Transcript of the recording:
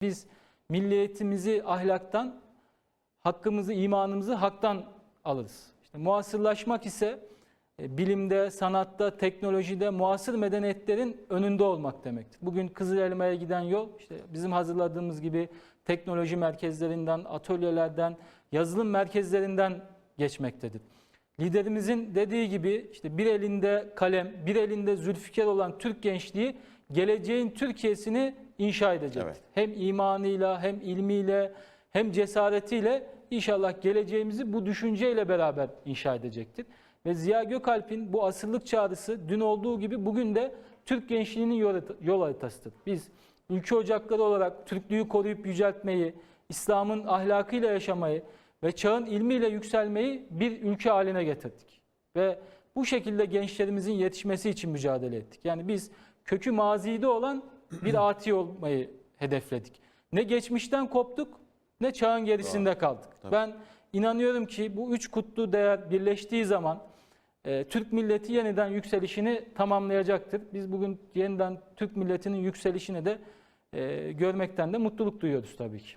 Biz milliyetimizi ahlaktan, hakkımızı, imanımızı haktan alırız. İşte muasırlaşmak ise e, bilimde, sanatta, teknolojide muasır medeniyetlerin önünde olmak demektir. Bugün Kızıl Elma'ya giden yol işte bizim hazırladığımız gibi teknoloji merkezlerinden, atölyelerden, yazılım merkezlerinden geçmektedir. Liderimizin dediği gibi işte bir elinde kalem, bir elinde zülfikar olan Türk gençliği geleceğin Türkiye'sini inşa edecek. Evet. Hem imanıyla, hem ilmiyle, hem cesaretiyle inşallah geleceğimizi bu düşünceyle beraber inşa edecektir. Ve Ziya Gökalp'in bu asırlık çağrısı dün olduğu gibi bugün de Türk gençliğinin yol, haritasıdır. Biz ülke ocakları olarak Türklüğü koruyup yüceltmeyi, İslam'ın ahlakıyla yaşamayı ve çağın ilmiyle yükselmeyi bir ülke haline getirdik. Ve bu şekilde gençlerimizin yetişmesi için mücadele ettik. Yani biz kökü mazide olan bir ati olmayı hedefledik. Ne geçmişten koptuk ne çağın gerisinde kaldık. Ben inanıyorum ki bu üç kutlu değer birleştiği zaman e, Türk milleti yeniden yükselişini tamamlayacaktır. Biz bugün yeniden Türk milletinin yükselişini de e, görmekten de mutluluk duyuyoruz tabii ki.